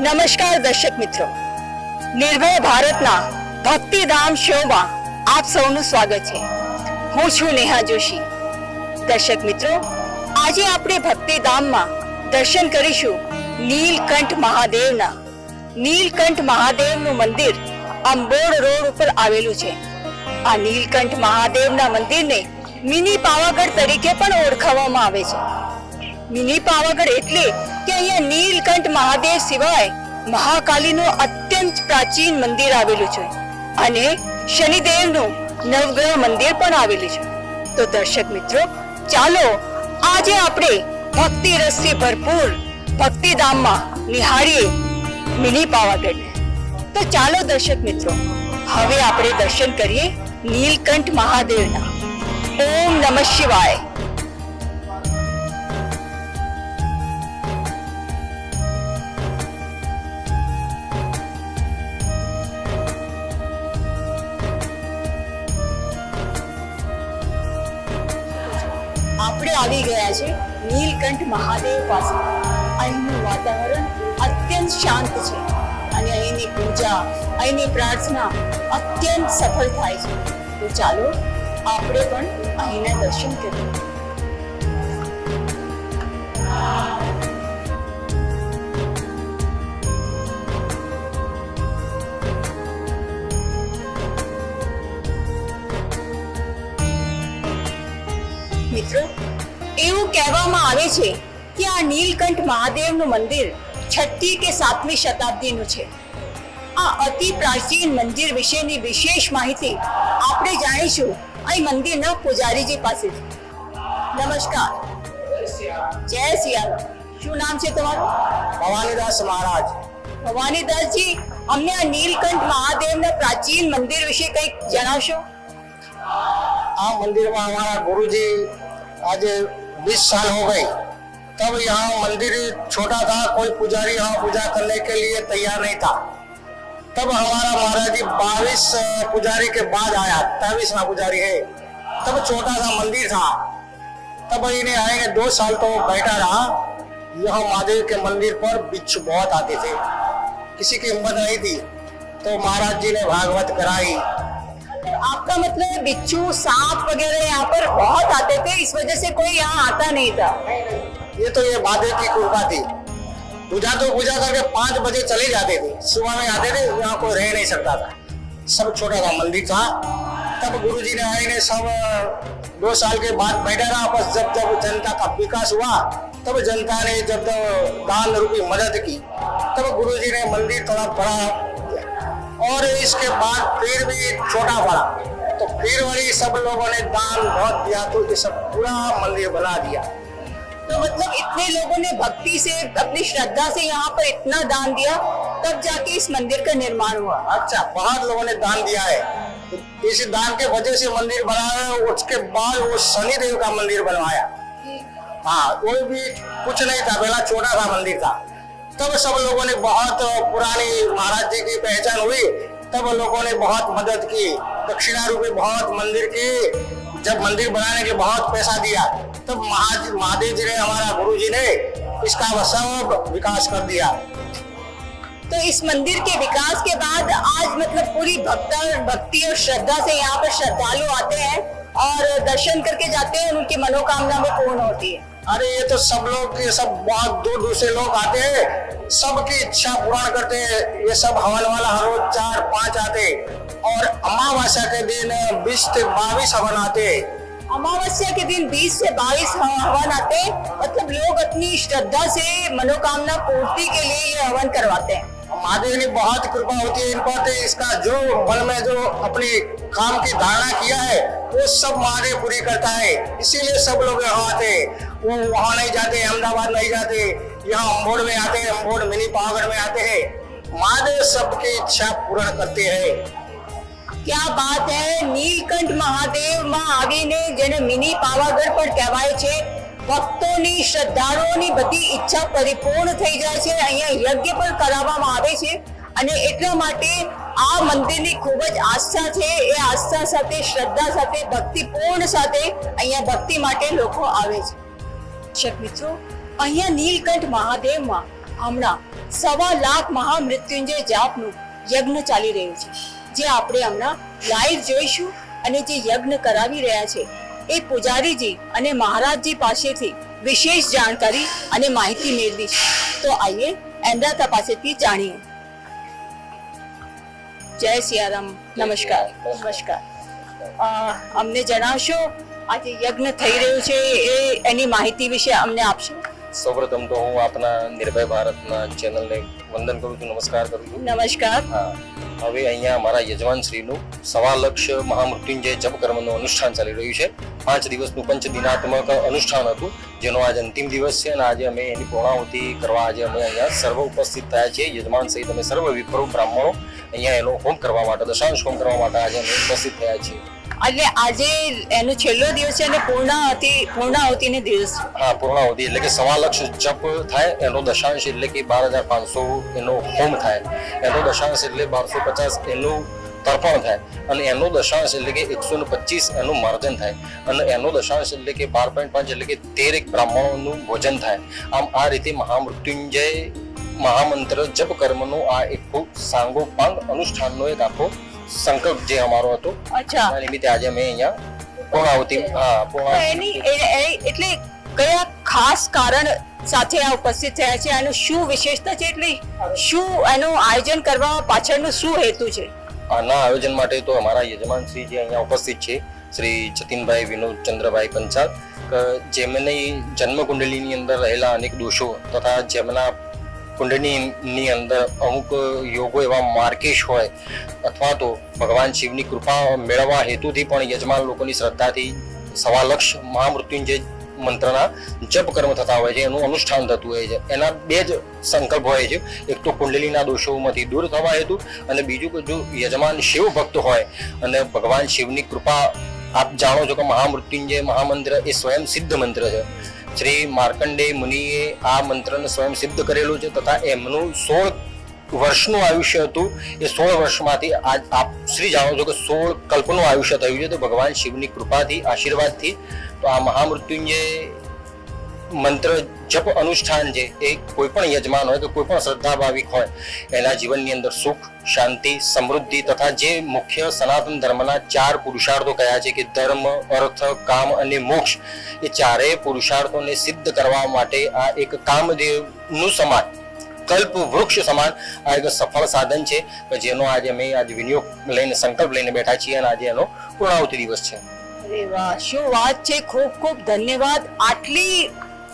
નમસ્કાર દર્શક મિત્રો. નિર્ભય ભારતના ભક્તિધામ શોમાં આપ સૌનું સ્વાગત છે. હું છું નેહા જોશી. દર્શક મિત્રો, આજે આપણે ભક્તિધામમાં દર્શન કરીશું નીલકંઠ મહાદેવના. નીલકંઠ મહાદેવનું મંદિર અંબોડ રોડ ઉપર આવેલું છે. આ નીલકંઠ મહાદેવના મંદિરને મિની પાવાગઢ તરીકે પણ ઓળખવામાં આવે છે. મિની પાવાગઢ એટલે કે અહીંયા નીલકંઠ મહાદેવ સિવાય મહાકાલીનું અત્યંત પ્રાચીન મંદિર આવેલું છે. અને શનિદેવનું નવગ્રહ મંદિર પણ આવેલું છે. તો દર્શક મિત્રો, ચાલો આજે આપણે ભક્તિ રસથી ભરપૂર ભક્તિધામમાં નિહાળીએ મિની પાવાગઢને. તો ચાલો દર્શક મિત્રો, હવે આપણે દર્શન કરીએ નીલકંઠ મહાદેવના. ઓમ નમઃ શિવાય. આપણે આવી ગયા છે નીલકંઠ મહાદેવ પાસે. અહીંનું વાતાવરણ અત્યંત શાંત છે અને અહીંની પૂજા, અહીંની પ્રાર્થના અત્યંત સફળ થાય છે. તો ચાલો, આપણે પણ અહીંના દર્શન કરીએ. કહેવામાં આવે છે કે આ નીલકંઠ મહાદેવનું મંદિર છઠ્ઠી કે સાતમી શતાબ્દીનું છે. આ અતિ પ્રાચીન મંદિર વિશેની વિશેષ માહિતી આપણે જાણીશું અહીં મંદિરના પૂજારીજી પાસેથી નમસ્કાર. જય સિયા શું નામ છે તમારું? ભવાનીદાસ મહારાજ. ભવાનીદાસજી અમને આ નીલકંઠ મહાદેવના પ્રાચીન મંદિર વિશે કંઈક જણાવશો? આ મંદિરમાં અમારા ગુરુજી આજે बीस साल हो गए तब यहाँ मंदिर छोटा था, कोई पुजारी यहाँ पूजा करने के लिए तैयार नहीं था। तब हमारा महाराज जी बाईस पुजारी के बाद आया तेईसवा पुजारी है। तब छोटा सा मंदिर था। तब इन्हें आएँगे, दो साल तो बैठा रहा। यह महादेव के मंदिर पर बिच्छू बहुत आते थे। किसी की हिम्मत नहीं थी। तो महाराज जी ने भागवत कराई। आपका मतलब बिच्छू, सांप वगैरह यहाँ पर बहुत आते थे, इस वजह से कोई यहाँ आता नहीं था। ये तो ये महादेव की कृपा थी। पूजा तो पूजा करके पाँच बजे चले जाते थे। सुबह में आते थे, यहाँ कोई रह नहीं सकता था। सब छोटा सा मंदिर था। तब गुरु जी ने आए, ने सब दो साल के बाद बैठा रहा। बस जब जब जनता का विकास हुआ, तब जनता ने जब दान रूपी मदद की, तब गुरु जी ने मंदिर थोड़ा बड़ा। और इसके बाद फिर भी छोटा बड़ा तो फिर वही सब लोगों ने दान बहुत दिया तो ये सब पूरा मंदिर बना दिया। तो मतलब इतने लोगों ने भक्ति से अपनी श्रद्धा से यहाँ पर इतना दान दिया तब जाके इस मंदिर का निर्माण हुआ। अच्छा बहुत लोगों ने दान दिया है। इस दान के वजह से मंदिर बना है उसके बाद वो शनिदेव का मंदिर बनवाया। हाँ कोई भी कुछ नहीं था पहला छोटा सा मंदिर था। तब सब लोगों ने बहुत पुरानी महाराज जी की पहचान हुई। तब लोगों ने बहुत मदद की। दक्षिणा रूपी बहुत मंदिर की। जब मंदिर बनाने के बहुत पैसा दिया, तब महाज, महादेव जी ने, हमारा गुरु जी ने इसका सब विकास कर दिया। तो इस मंदिर के विकास के बाद आज मतलब पूरी भक्ता, भक्ति और श्रद्धा से यहाँ पर श्रद्धालु आते हैं और दर्शन करके जाते हैं उनकी मनोकामना भी पूर्ण होती है। अरे ये तो सब लोग, ये सब बहुत दूर दूर से लोग आते हैं। सबकी इच्छा पूर्ण करते हैं। ये सब हवन वाला हर रोज चार पाँच आते और अमावस्या के दिन बीस से बाईस हवन आते अमावस्या के दिन 20 से 22 हवन आते मतलब लोग अपनी श्रद्धा से मनोकामना पूर्ति के लिए ये हवन करवाते हैं। महादेव ने बहुत कृपा होती है इन पर तो इसका जो मन में जो अपनी काम की धारणा किया है वो सब महादेव पूरी करता है इसीलिए सब लोग यहाँ आते हैं वो वहाँ नहीं जाते अहमदाबाद नहीं जाते यहाँ अम्बोड में आते हैं अम्बोड मिनी पावागढ़ में आते हैं महादेव सबकी इच्छा पूर्ण करते हैं क्या बात है નીલકંઠ મહાદેવમાં આવીને જેને મિની પાવાગઢ પણ કહેવાય છે ભક્તોની, શ્રદ્ધાળુઓની બધી ઈચ્છા પરિપૂર્ણ થઈ જાય છે અહીંયા યજ્ઞ પણ કરાવવામાં આવે છે. અને એટલા માટે આ મંદિરની ખૂબ જ આસ્થા છે. એ આસ્થા સાથે, શ્રદ્ધા સાથે, ભક્તિપૂર્ણ સાથે અહીંયા ભક્તિ માટે લોકો આવે છે. દર્શક મિત્રો, અહીંયા નીલકંઠ મહાદેવમાં હમણાં સવા લાખ મહામૃત્યુંજય જાપનું યજ્ઞ ચાલી રહ્યું છે. જે આપણે હમણાં લાઈવ જોઈશું અને જે યજ્ઞ કરાવી રહ્યા છે એ પૂજારીજી અને મહારાજજી પાસેથી વિશેષ જાણકારી અને માહિતી મેળવી તો આઈએ એમદાતા પાસેથી જાણીએ. જય સિયારામ. નમસ્કાર. નમસ્કાર. અમને જણાવશો આજે યજ્ઞ થઈ રહ્યું છે એ એની માહિતી વિશે અમને આપશો? સૌપ્રથમ તો હું આપના નિર્ભય ભારતના ચેનલને વંદન કરું છું નમસ્કાર કરું છું. નમસ્કાર. હા. હવે અહીંયા અમારા યજમાન શ્રીનું સવા લક્ષ મહામૃત્યુંજય જપ કર્મનું અનુષ્ઠાન ચાલી રહ્યું છે. પાંચ દિવસનું પંચ દિનાત્મક અનુષ્ઠાન હતું જેનો આજ અંતિમ દિવસ છે અને આજે અમે એની પૂર્ણાહુતિ કરવા આજે અમે અહીંયા સર્વ ઉપસ્થિત થયા છીએ. યજમાન સહિત અમે સર્વ વિપ્રો બ્રાહ્મણો અહીંયા એનો હોમ કરવા માટે દશાંશ હોમ કરવા માટે આજે અમે ઉપસ્થિત થયા છીએ. એટલે આજે એનો છેલ્લો દિવસ છે અને પૂર્ણાહુતિ પૂર્ણાહુતિને દિવસ હા પૂર્ણાહુતિ એટલે કે સવા લક્ષ જપ થાય એનો દશાંશ એટલે કે બાર હજાર પાંચસો એનો હોમ થાય. એનો દશાંશ એટલે બારસો પચાસ એનું તર્પણ થાય અને એનો દશાંશ એટલે કે એકસો ને પચીસ એનું માર્જન થાય. અને એનો દશાંશ એટલે કે બાર પોઈન્ટ પાંચ એટલે કે તેર એક બ્રાહ્મણોનું ભોજન થાય. આમ આ રીતે મહામૃત્યુંજય મહામંત્ર જપ કર્મનો આ એક ખૂબ સાંગોપાંગ અનુષ્ઠાનનો એક આખો સંકલ્પ જે અમારો હતો. અચ્છા. નિમિત્તે આજે અમે અહીંયા પૂર્ણાહુતિ હા તો પૂર્ણાહુતિ. એ- એ- એટલે કયા ખાસ કારણ સાથે આ ઉપસ્થિત થયા છે? આનું શું વિશેષતા છે? એટલે શું એનું આયોજન કરવા પાછળનો શું હેતુ છે? આના આયોજન માટે તો અમારા યજમાન શ્રી જે અહીંયા ઉપસ્થિત છે, શ્રી જતીનભાઈ વિનોદ ચંદ્રભાઈ પંચાલ જેમની જન્મ કુંડલીની અંદર રહેલા અનેક દોષો તથા જેમના કુંડલીની અંદર અમુક યોગો એવા માર્કેશ હોય અથવા તો ભગવાન શિવની કૃપા મેળવવા હેતુથી પણ યજમાન લોકોની શ્રદ્ધાથી સવા લક્ષ મહામૃત્યુંજય મંત્રના જપ કર્મ થતા હોય છે, એનું અનુષ્ઠાન થતું હોય છે. એના બે જ સંકલ્પ હોય છે. એક તો કુંડલીના દોષોમાંથી દૂર થવા હેતુ અને બીજું કે જો યજમાન શિવ ભક્ત હોય અને ભગવાન શિવની કૃપા આપ જાણો છો કે મહામૃત્યુંજય મહામંત્ર એ સ્વયં સિદ્ધ મંત્ર છે. શ્રી માર્કંડે મુનિએ આ મંત્રને સ્વયં સિદ્ધ કરેલું છે તથા એમનું સોળ વર્ષનું આયુષ્ય હતું. એ સોળ વર્ષમાંથી આજ આપ શ્રી જાણો છો કે સોળ કલ્પનું આયુષ્ય થયું છે. તો ભગવાન શિવની કૃપાથી, આશીર્વાદથી તો આ મહામૃત્યુંજય મંત્ર જપ અનુષ્ઠાન છે એ કોઈ પણ યજમાન હોય કે કોઈ પણ શ્રદ્ધા ભાવિક હોય, એના જીવનની અંદર સુખ, શાંતિ, સમૃદ્ધિ તથા જે મુખ્ય સનાતન ધર્મના ચાર પુરુષાર્થો કયા છે કે ધર્મ, અર્થ, કામ અને મોક્ષ, એ ચારેય પુરુષાર્થોને સિદ્ધ કરવા માટે આ એક કામદેવનું સમાન, કલ્પ વૃક્ષ સમાન, આ એક સફળ સાધન છે. જેનો આજે અમે આજે વિનિયોગ લઈને, સંકલ્પ લઈને બેઠા છીએ અને આજે એનો પૂર્ણાવતી દિવસ છે. અરે વાહ શું વાત છે? ખૂબ ખૂબ ધન્યવાદ. આટલી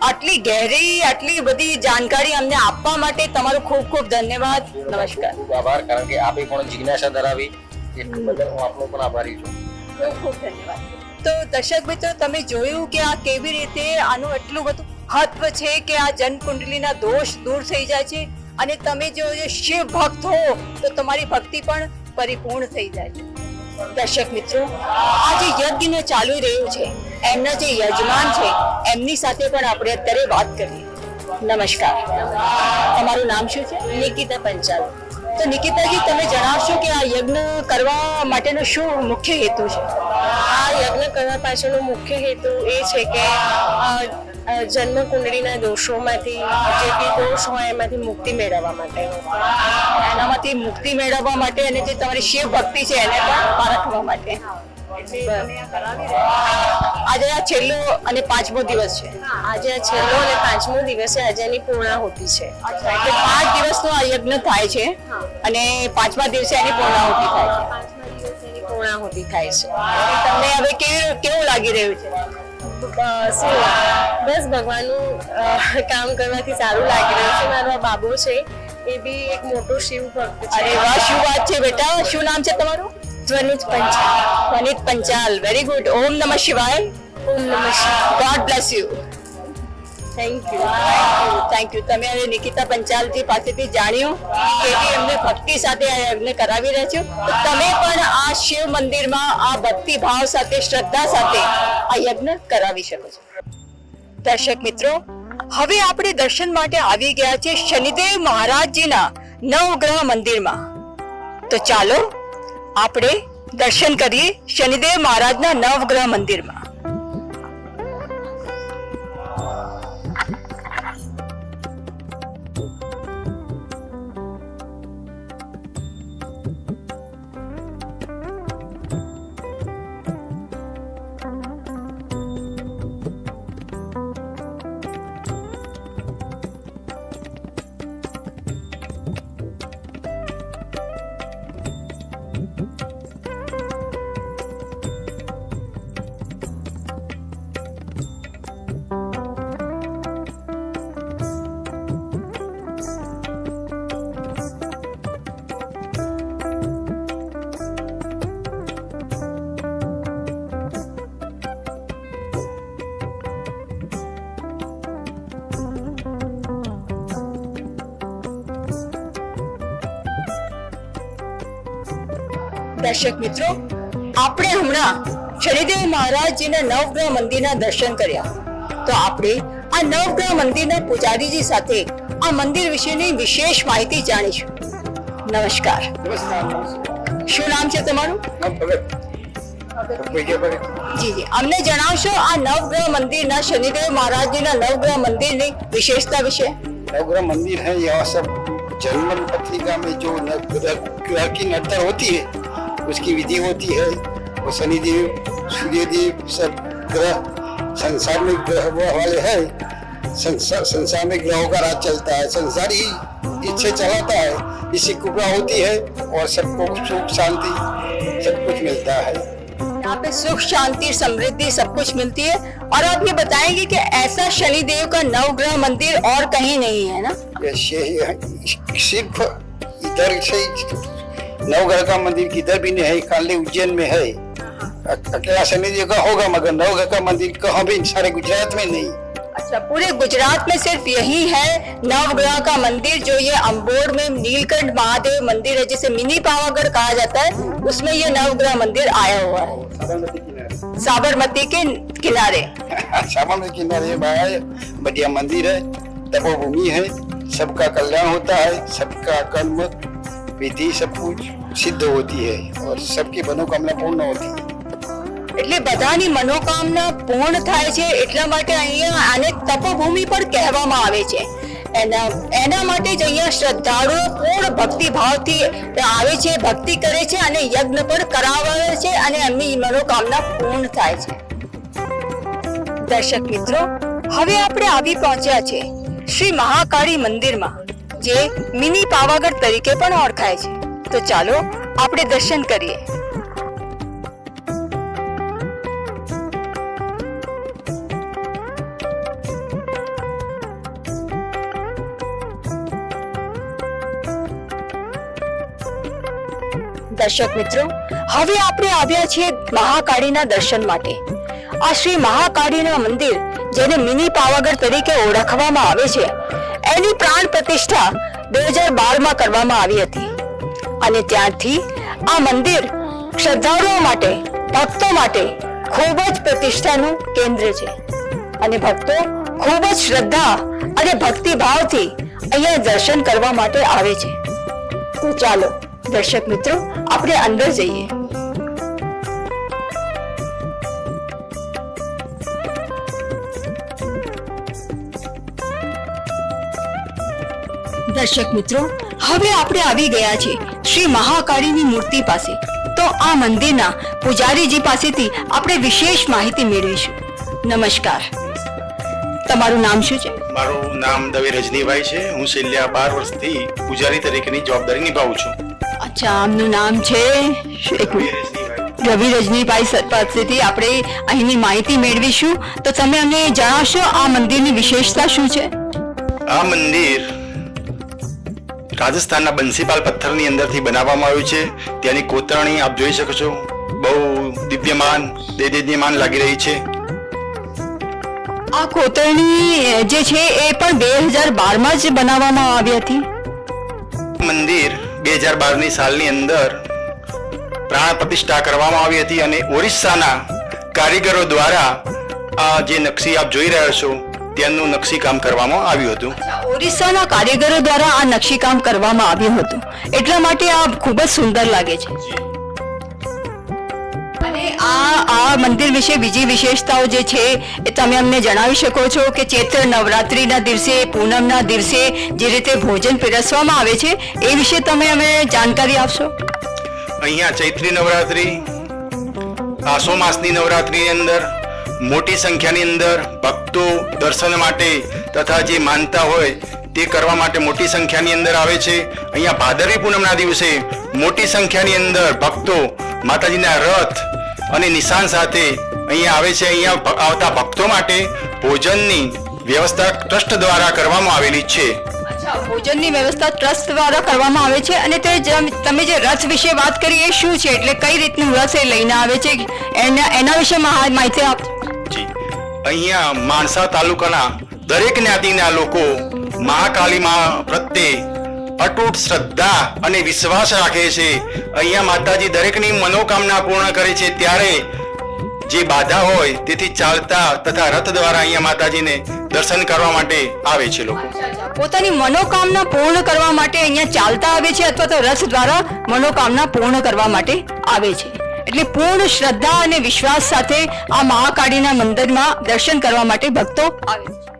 આટલી ગહેરી આટલી બધી જાણકારી અમને આપવા માટે તમારો ખૂબ ખૂબ ધન્યવાદ. નમસ્કાર. ખૂબ આભાર કારણ કે આપે પણ જિજ્ઞાસા ધરાવી. એટલું બદલ હું આપનો પણ આભારી છું. ખૂબ ખૂબ ધન્યવાદ. તો દર્શક મિત્રો તમે જોયું કે આ કેવી રીતે આનું એટલું બધું મહત્વ છે કે આ જનકુંડલીના દોષ દૂર થઈ જાય છે? અને તમે જો શિવ ભક્ત હો તો તમારી ભક્તિ પણ પરિપૂર્ણ થઈ જાય છે. દર્શક મિત્રો આ જે યજ્ઞ ચાલુ રહ્યું છે એમના જે યજમાન છે એમની સાથે પણ આપણે અત્યારે વાત કરીએ. નમસ્કાર. તમારું નામ શું છે? નિકિતા પંચાલ. તો નિકિતાજી તમે જણાવશો કે આ યજ્ઞ કરવા માટેનો શું મુખ્ય હેતુ છે? આ યજ્ઞ કરવા પાછળનો મુખ્ય હેતુ એ છે કે જન્મ કુંડળીના દોષોમાંથી જે બી દોષ હોય એમાંથી મુક્તિ મેળવવા માટે. એનામાંથી મુક્તિ મેળવવા માટે અને જે તમારી શિવ ભક્તિ છે એને પણ પારખવા માટે. આજે આ છેલ્લો અને પાંચમો દિવસ છે. આજે આ છેલ્લો અને પાંચમો દિવસે આજે એની પૂર્ણાહુતિ છે. એટલે પાંચ દિવસનો આ યજ્ઞ થાય છે અને પાંચમા દિવસે એની પૂર્ણાહુતિ થાય છે. પૂર્ણાહુતિ થાય છે. તમને હવે કેવું કેવું લાગી રહ્યું છે? શું બસ ભગવાનનું કામ કરવાથી સારું લાગી રહ્યું છે. મારો બાબો છે એ બી એક મોટો શિવ ભક્ત છે. અરે વાહ શું વાત છે બેટા? શું નામ છે તમારું? ધ્વનિત પંચાલ. ધ્વનિત પંચાલ. વેરી ગુડ ઓમ નમઃ શિવાય. ઓમ નમઃ શિવાય. God bless you thank you thank you તમે નિકિતા પંચાલજી પાસેથી જાણ્યું કે એમને ભક્તિ સાથે એમને કરાવી રહ્યા છો. તમે પણ આ શિવ મંદિરમાં આ ભક્તિ ભાવ સાથે, શ્રદ્ધા સાથે આ યજ્ઞ કરાવી શકો છો. દર્શક મિત્રો, હવે આપણે દર્શન માટે આવી ગયા છે શનિદેવ મહારાજજીના નવગ્રહ મંદિરમાં. તો ચાલો આપણે દર્શન કરીએ શનિદેવ મહારાજના નવગ્રહ મંદિરમાં. દર્શક મિત્રો આપણે હમણાં શનિદેવ મહારાજજીના નવગ્રહ મંદિરના દર્શન કર્યા તો આપણે આ નવગ્રહ મંદિરના પૂજારીજી સાથે આ મંદિર વિશેની વિશેષ માહિતી જાણીશું નમસ્કાર શું નામ છે તમારું જી જી અમને જણાવશો આ નવગ્રહ મંદિરના શનિદેવ મહારાજજીના નવગ્રહ મંદિરની વિશેષતા વિશે नवग्रह मंदिर है यहाँ सब जन्म पत्रिका में जो न- ग्रह ग्रह की नड़तर होती है उसकी विधि होती है और शनिदेव सूर्यदेव सब ग्रह संसार में ग्रह वाले हैं। संसार संसार में ग्रहों का राज चलता है संसार ही इससे चलाता है। इससे कृपा होती है और सबको सुख शांति सब कुछ मिलता है। यहाँ पे सुख शांति समृद्धि सब कुछ मिलती है। और आप ये बताएँगे कि ऐसा शनिदेव का नवग्रह मंदिर और कहीं नहीं है ना? ये सिर्फ़ इधर से नवग्रह का मंदिर किधर भी नहीं है काले उज्जैन में है। अ- अकेला शनिदेव का होगा मगर नवग्रह का मंदिर कहाँ भी सारे गुजरात में नहीं। अच्छा पूरे गुजरात में सिर्फ़ यही है नवग्रह का मंदिर जो ये अम्बोर में नीलकंठ महादेव मंदिर है जिसे मिनी पावागढ़ कहा जाता है उसमें ये नवग्रह मंदिर आया हुआ है। साबरमती के किनारे। साबरमती किनारे भाई बढ़िया मंदिर है तपोभूमि है सबका कल्याण होता है सबका कर्म विधि सब कुछ सिद्ध होती है और सबकी मनोकामना पूर्ण होती है એટલે બધાની મનોકામના પૂર્ણ થાય છે એટલા માટે અહીંયા આને તપોભૂમિ પણ કહેવામાં આવે છે એના એના માટે જ અહીંયા શ્રદ્ધાળુઓ પૂર્ણ ભક્તિ ભાવથી આવે છે ભક્તિ કરે છે અને યજ્ઞ પણ કરાવે છે અને એમની મનોકામના પૂર્ણ થાય છે દર્શક મિત્રો હવે આપણે આવી પહોંચ્યા છે શ્રી મહાકાળી મંદિરમાં જે મિની પાવાગઢ તરીકે પણ ઓળખાય છે. તો ચાલો આપણે દર્શન કરીએ. દર્શક મિત્રો, હવે આપણે આવ્યા છીએ મહાકાળીના દર્શન માટે. આ શ્રી મહાકાળીના મંદિર, જેને મિની પાવાગઢ તરીકે ઓળખવામાં આવે છે એની પ્રાણ પ્રતિષ્ઠા બે હજાર બારમાં કરવામાં આવી હતી. અને ત્યારથી આ મંદિર શ્રદ્ધાળુઓ માટે, ભક્તો માટે ખૂબ જ પ્રતિષ્ઠાનું કેન્દ્ર છે. અને ભક્તો ખૂબ જ શ્રદ્ધા અને ભક્તિભાવથી અહીંયા દર્શન કરવા માટે આવે છે. તો ચાલો, દર્શક મિત્રો, આપણે અંદર જઈએ. દર્શક મિત્રો હવે આપણે આવી ગયા છે શ્રી મહાકાળીની મૂર્તિ પાસે. તો આ મંદિરના પૂજારીજી પાસેથી આપણે વિશેષ માહિતી મેળવીશું. નમસ્કાર. તમારું નામ શું છે? મારું નામ દવે રજનીભાઈ છે. હું છેલ્લા બાર વર્ષથી પૂજારી તરીકેની જવાબદારી નિભાવું છું. અચ્છા આમનું નામ છે. રવિ રજનીભાઈ પાસેથી આપણે અહીંની માહિતી મેળવીશું. તો તમે અમને જણાવશો આ મંદિરની વિશેષતા શું છે? આ મંદિર રાજસ્થાનના બંસીપાલ પથ્થરની અંદરથી બનાવવામાં આવ્યું છે. ત્યાંની કોતરણી આપ જોઈ શકો છો. બહુ દિવ્યમાન દેદીદ્યમાન લાગી રહી છે. આ કોતરણી જે છે એ પણ બે હજાર બારમાં જ બનાવવામાં આવી હતી. મંદિર બે હજાર બારની સાલની અંદર પ્રાણ પ્રતિષ્ઠા કરવામાં આવી હતી અને ઓરિસ્સાના કારીગરો દ્વારા આ જે નકશી આપ જોઈ રહ્યા છો તેનું નકશીકામ કરવામાં આવ્યું હતું. ઓરિસ્સાના કારીગરો દ્વારા આ નકશીકામ કરવામાં આવ્યું હતું. એટલા માટે આ ખૂબ જ સુંદર લાગે છે. અને આ આ મંદિર વિશે બીજી વિશેષતાઓ જે છે એ તમે અમને જણાવી શકો છો કે ચૈત્ર નવરાત્રિના દિવસે પૂનમના દિવસે જે રીતે ભોજન પીરસવામાં આવે છે એ વિશે તમે અમે જાણકારી આપશો? અહીંયા ચૈત્રી નવરાત્રિ આસો માસની નવરાત્રિની અંદર મોટી સંખ્યાની અંદર ભક્તો દર્શન માટે તથા જે માનતા હોય તે કરવા માટે મોટી સંખ્યાની અંદર આવે છે. અહીંયા ભાદરવી પૂનમના દિવસે મોટી સંખ્યાની અંદર ભક્તો માતાજીના રથ અને નિશાન સાથે અહીંયા આવે છે. અહીંયા આવતા ભક્તો માટે ભોજનની વ્યવસ્થા ટ્રસ્ટ દ્વારા કરવામાં આવેલી છે. ભોજનની વ્યવસ્થા ટ્રસ્ટ દ્વારા કરવામાં આવે છે અને તે તમે જે રથ વિશે વાત કરી એ શું છે? એટલે કઈ રીતનું રથ એ લઈને આવે છે? એના એના વિશે માહિતી આપ અહીંયા માણસા તાલુકાના દરેક જ્ઞાતિના લોકો મહાકાળી મા પ્રત્યે અતૂટ શ્રદ્ધા અને વિશ્વાસ રાખે છે. અહીંયા માતાજી દરેકની મનોકામના પૂર્ણ કરે છે. ત્યારે જે બાધા હોય, તેથી ચાલતા તથા રથ દ્વારા અહીંયા માતાજીને દર્શન કરવા માટે આવે છે લોકો. પોતાની મનોકામના પૂર્ણ કરવા માટે અહીંયા ચાલતા આવે છે અથવા તો રથ દ્વારા મનોકામના પૂર્ણ કરવા માટે આવે છે. એટલે પૂર્ણ શ્રદ્ધા અને વિશ્વાસ સાથે આ મહાકાળીના મંદિરમાં દર્શન કરવા માટે ભક્તો આવે છે.